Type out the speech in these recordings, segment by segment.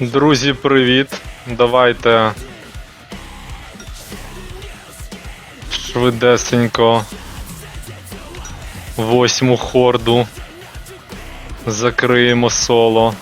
Друзі, привіт! Давайте швидесенько восьму хорду закриємо соло.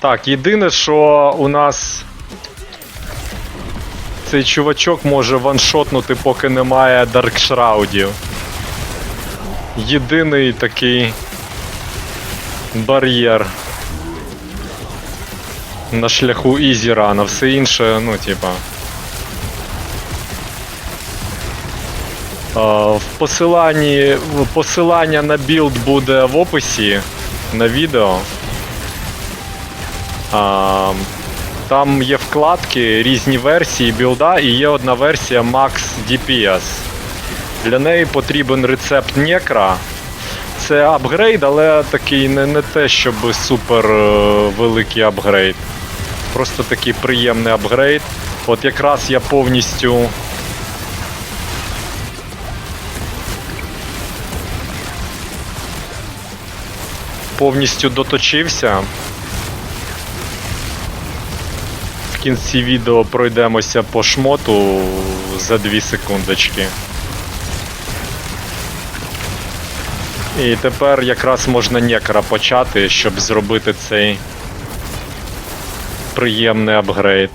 Так, єдине, що у нас цей чувачок може ваншотнути, поки немає даркшраудів. Єдиний такий бар'єр на шляху Ізірана, все інше, ну, типа. В посиланні посилання на білд буде в описі на відео. А, там є вкладки, різні версії білда, і є одна версія Max DPS. Для неї потрібен рецепт Некра. Це апгрейд, але такий не, не те, щоб супер е, великий апгрейд. Просто такий приємний апгрейд. От якраз я повністю. Повністю доточився. В кінці відео пройдемося по шмоту за 2 секундочки. І тепер якраз можна некра почати, щоб зробити цей приємний апгрейд.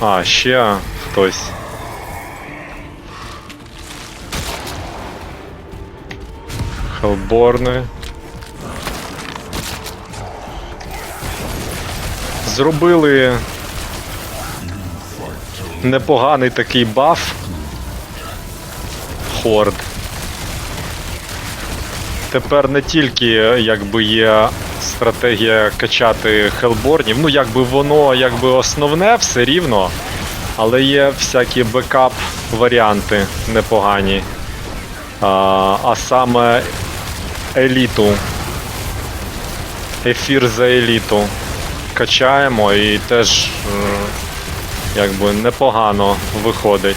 А, ще хтось. Хелборни. Зробили непоганий такий баф. Хорд. Тепер не тільки якби є стратегія качати хелборнів, ну якби воно якби основне все рівно, але є всякі бекап варіанти непогані. А, а саме еліту. Ефір за еліту. Качаємо і теж е, якби непогано виходить.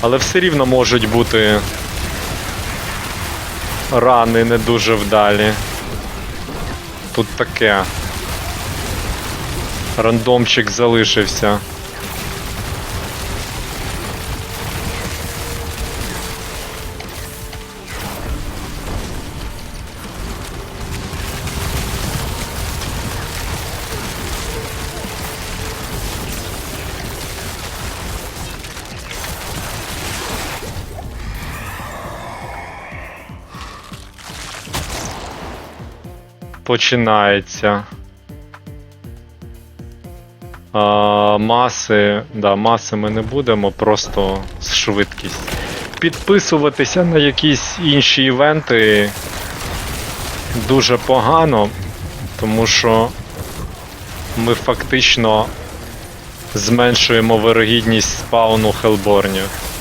Але все рівно можуть бути рани не дуже вдалі. Тут таке. Рандомчик залишився. Починається. А, маси, да, маси ми не будемо, просто швидкість. Підписуватися на якісь інші івенти дуже погано, тому що ми фактично зменшуємо вирогідність спауну хелборнів.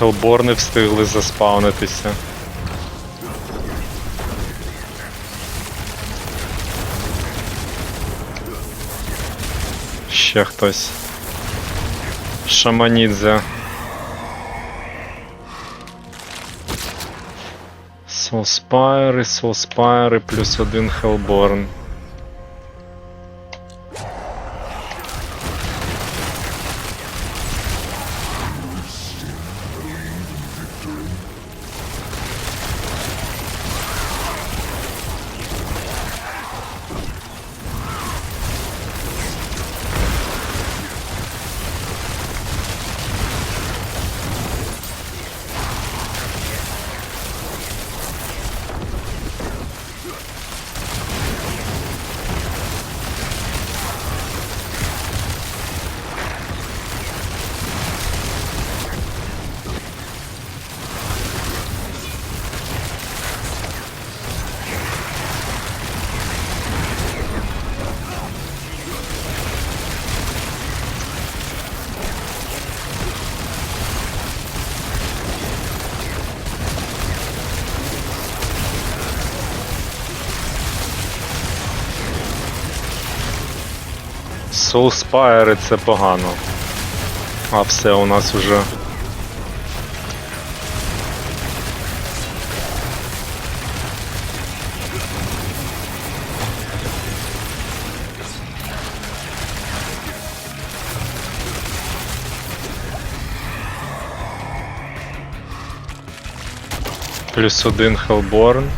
хелборни встигли заспаунитися. Ще хтось. Шаманідзе. Солспайри, Солспайри, плюс один Хелборн. Соулспайри це погано. А все у нас уже. Плюс один Хелборн.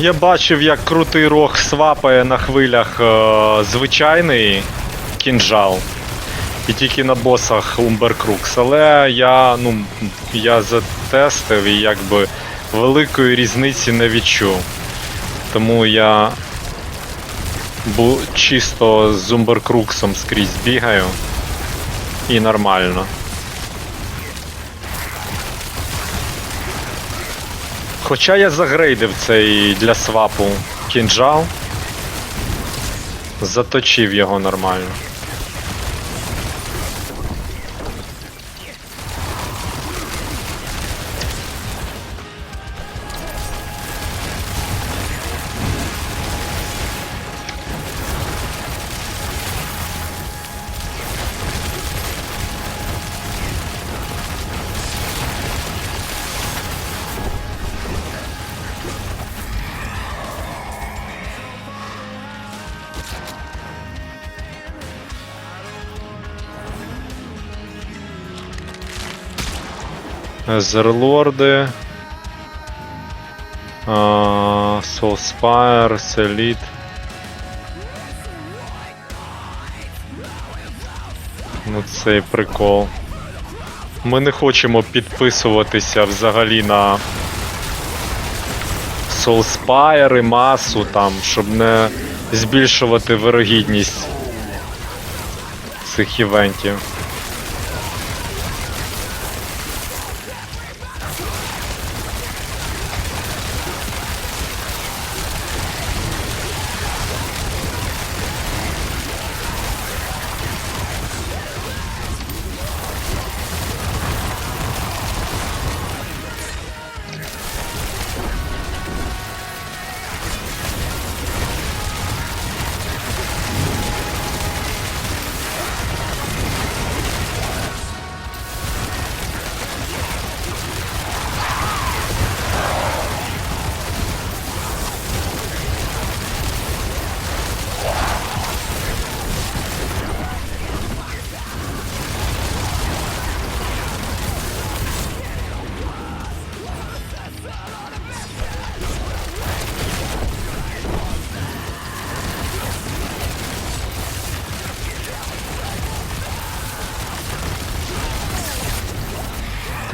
Я бачив, як крутий рог свапає на хвилях е, звичайний кінжал. І тільки на босах Умберкрукс. Але я, ну, я затестив і якби великої різниці не відчув. Тому я чисто з Умберкруксом скрізь бігаю. І нормально. Хоча я загрейдив цей для свапу кінжал. Заточив його нормально. Зерлорди. Soulspire, Селіт. Ну цей прикол. Ми не хочемо підписуватися взагалі на Soulspire і масу там, щоб не збільшувати вирогідність цих івентів.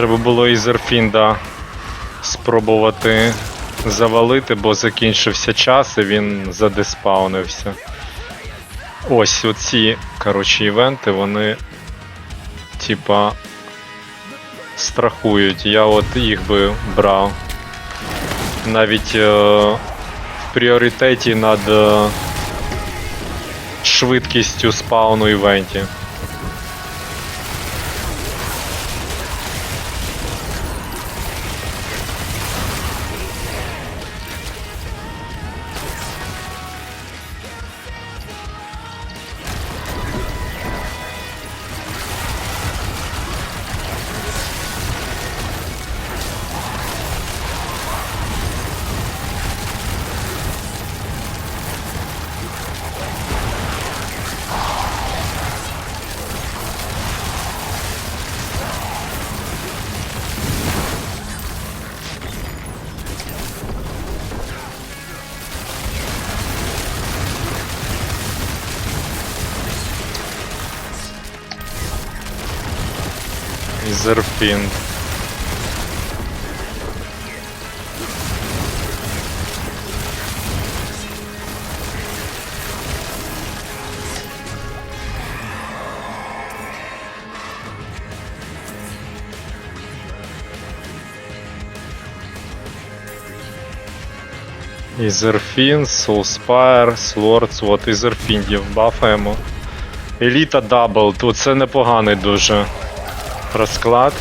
Треба було і Зерфінда спробувати завалити, бо закінчився час і він задеспаунився. Ось оці, коротше, івенти, вони типа страхують. Я от їх би брав. Навіть е, в пріоритеті над е, швидкістю спауну івенті. Зерфінд. Ізерфін, Soulspire, Swords, от Ізерфіндів, бафаємо. Еліта дабл, тут це непоганий дуже розклад.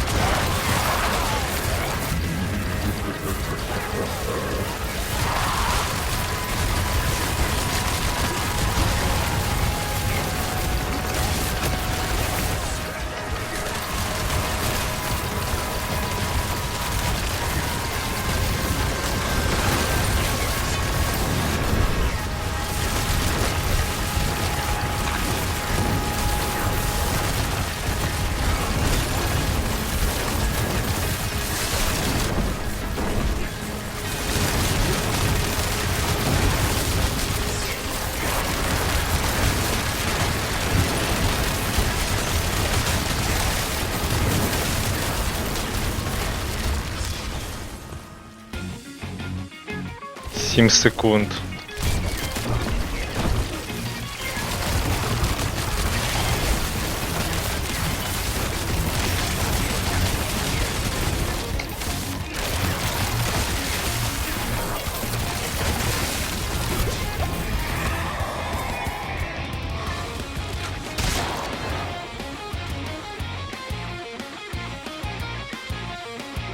Сім секунд.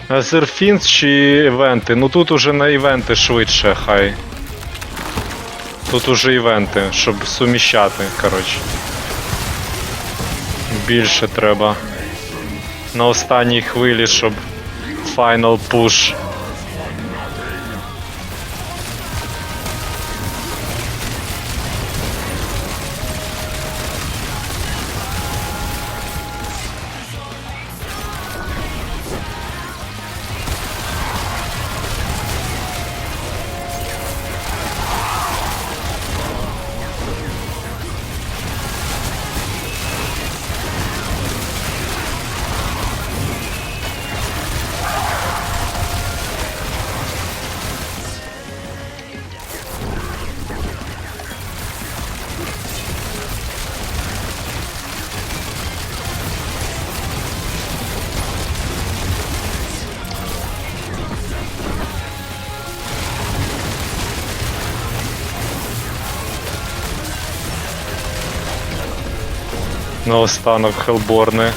Зерфінс чи івенти? Ну тут уже на івенти швидше, хай. Тут уже івенти, щоб суміщати, коротше. Більше треба. На останній хвилі, щоб final push. Наостанок Хелборни.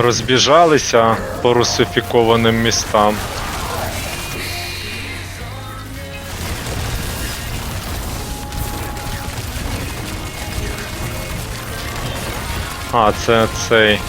Розбіжалися по русифікованим містам. А, це цей.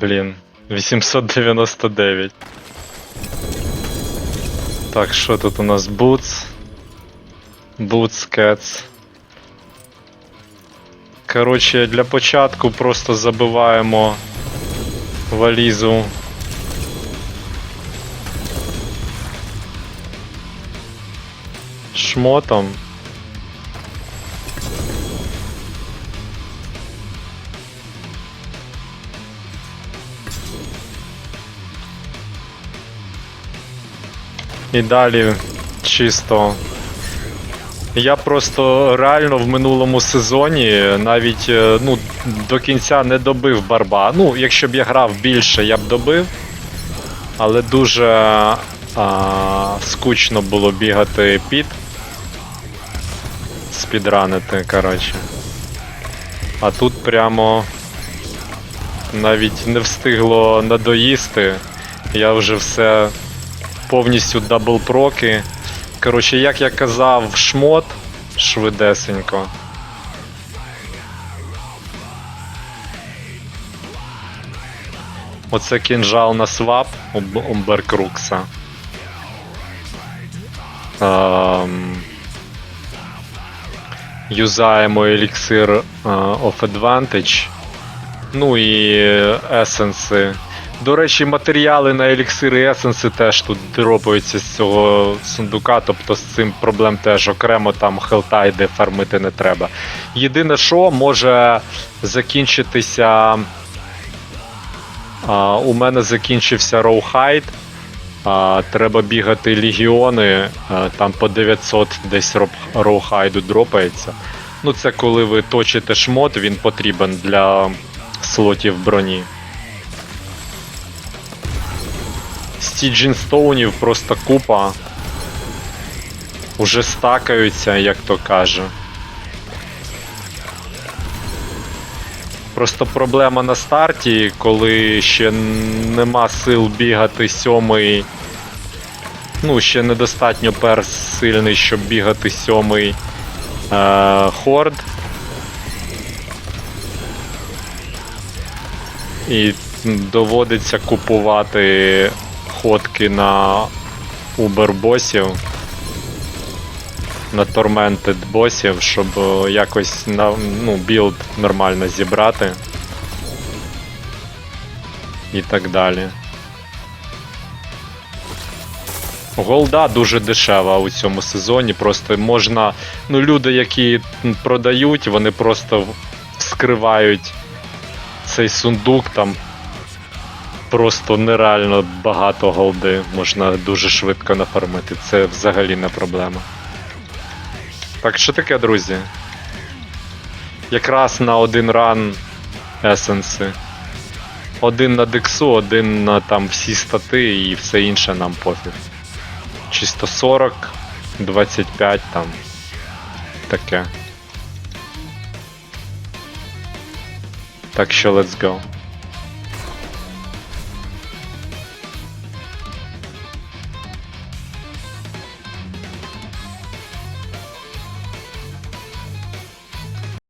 Блін, 899. Так, що тут у нас? Boots. Boots, Cats. Коротше, для початку просто забиваємо валізу. Шмотом. І далі чисто. Я просто реально в минулому сезоні навіть е, ну, до кінця не добив барба. Ну, якщо б я грав більше, я б добив. Але дуже а, скучно було бігати під. Спідранити, коротше. А тут прямо навіть не встигло надоїсти. Я вже все повністю даблпроки. Коротше, як я казав, шмот швидесенько. Оце кінжал на свап у Б- у Беркрукса. Ем, Юзаємо еліксир е, of Advantage. Ну і есенси. До речі, матеріали на еліксири есенси теж тут дропаються з цього сундука, тобто з цим проблем теж окремо там хелтайди фармити не треба. Єдине, що може закінчитися. А, у мене закінчився роухайд. А, треба бігати легіони, а, там по 900 десь роухайду дропається. Ну, це коли ви точите шмот, він потрібен для слотів броні. Стіджінстоунів просто купа. Уже стакаються, як то каже. Просто проблема на старті, коли ще нема сил бігати сьомий. Ну, ще недостатньо перс сильний, щоб бігати сьомий е, хорд. І доводиться купувати ходки на Uber босів. На Tormented босів, щоб е, якось на, ну, білд нормально зібрати. І так далі. Голда дуже дешева у цьому сезоні. Просто можна. Ну, люди, які продають, вони просто вскривають цей сундук там. Просто нереально багато голди можна дуже швидко нафармити. Це взагалі не проблема. Так що таке, друзі? Якраз на один ран есенси. Один на дексу, один на там всі стати і все інше нам пофіг. Чисто 40, 25 там. Таке. Так що let's go.